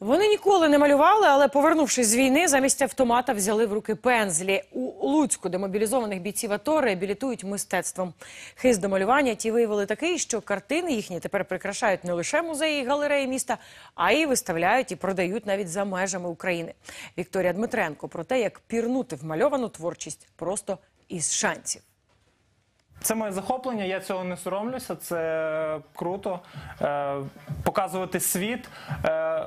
Вони ніколи не малювали, але повернувшись з війни, замість автомата взяли в руки пензлі. У Луцьку демобілізованих бійців АТО реабілітують мистецтвом. Хист до малювання ті виявили такий, що картини їхні тепер прикрашають не лише музеї і галереї міста, а й виставляють і продають навіть за межами України. Вікторія Дмитренко про те, як пірнути в мальовану творчість просто із шансів. Це моє захоплення, я цього не соромлюся. Це круто. Е, показувати світ, е,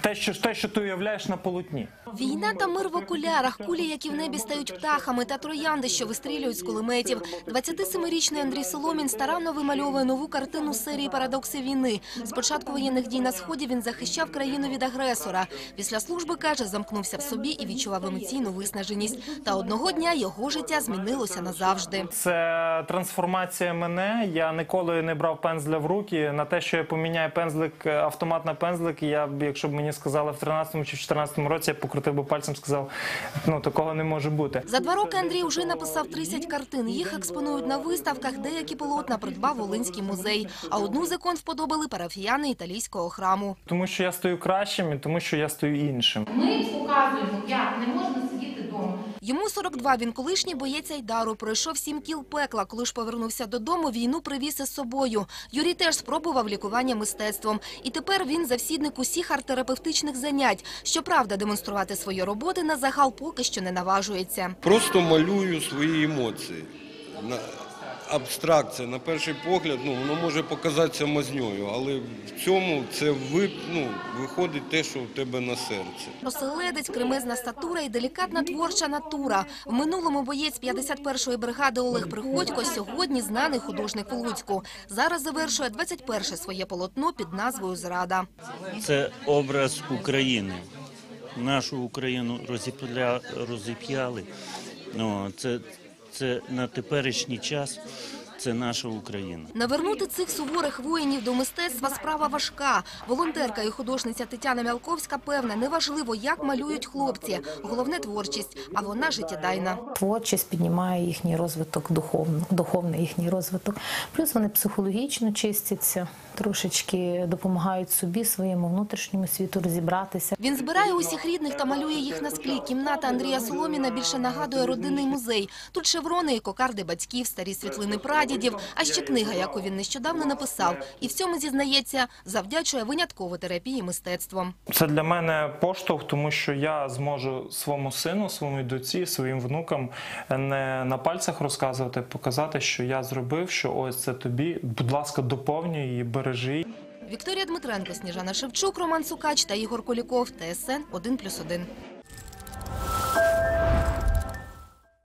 те, що, те, що ти уявляєш на полотні. Війна та мир в окулярах, кулі, які в небі стають птахами, та троянди, що вистрілюють з кулеметів. 27-річний Андрій Соломін старанно вимальовує нову картину серії «Парадокси війни». З початку воєнних дій на сході він захищав країну від агресора. Після служби каже, замкнувся в собі і відчував емоційну виснаженість. Та одного дня його життя змінилося назавжди. Це трансформація мене. Я ніколи не брав пензля в руки. На те, що я поміняю пензлик, е, автомат на пензлик, я б, якщо б мені сказали в 13-му чи в 14-му році, я покрутив би пальцем, сказав, ну такого не може бути. За два роки Андрій вже написав 30 картин. Їх експонують на виставках. Деякі полотна придбав Волинський музей. А одну з ікон вподобали парафіяни італійського храму. Тому що я стою кращим і тому, що я стою іншим. Ми показуємо, як не можна. Йому 42, він колишній боєць Айдару. Пройшов сім кіл пекла. Коли ж повернувся додому, війну привіз із собою. Юрій теж спробував лікування мистецтвом. І тепер він завсідник усіх арт-терапевтичних занять. Щоправда, демонструвати свої роботи на загал поки що не наважується. Просто малюю свої емоції. Абстракція, на перший погляд, ну воно може показатися мазньою, але в цьому це ви, ну, виходить те, що в тебе на серці. Оселедець, кремезна статура і делікатна творча натура. В минулому боєць 51-ї бригади Олег Приходько сьогодні знаний художник в Луцьку. Зараз завершує 21-ше своє полотно під назвою Зрада. Це образ України. Нашу Україну розіпля... розіп'яли. Ну, це, це на теперішній час це наша Україна. Навернути цих суворих воїнів до мистецтва справа важка. Волонтерка і художниця Тетяна Мялковська певна, неважливо, як малюють хлопці. Головне творчість, а вона життєдайна. Творчість піднімає їхній розвиток духовно, духовний їхній розвиток. Плюс вони психологічно чистяться, трошечки допомагають собі, своєму внутрішньому світу розібратися. Він збирає усіх рідних та малює їх на склі. Кімната Андрія Соломіна більше нагадує родинний музей. Тут шеврони і кокарди батьків, старі світлини прадідів, а ще книга, яку він нещодавно написав. І в цьому зізнається, завдячує винятково терапії мистецтвом. Це для мене поштовх, тому що я зможу своєму сину, своєму доці, своїм внукам не на пальцях розказувати, показати, що я зробив, що ось це тобі. Будь ласка, доповнюй її, бережи. Вікторія Дмитренко, Сніжана Шевчук, Роман Сукач та Ігор Коліков. ТСН 1+,1.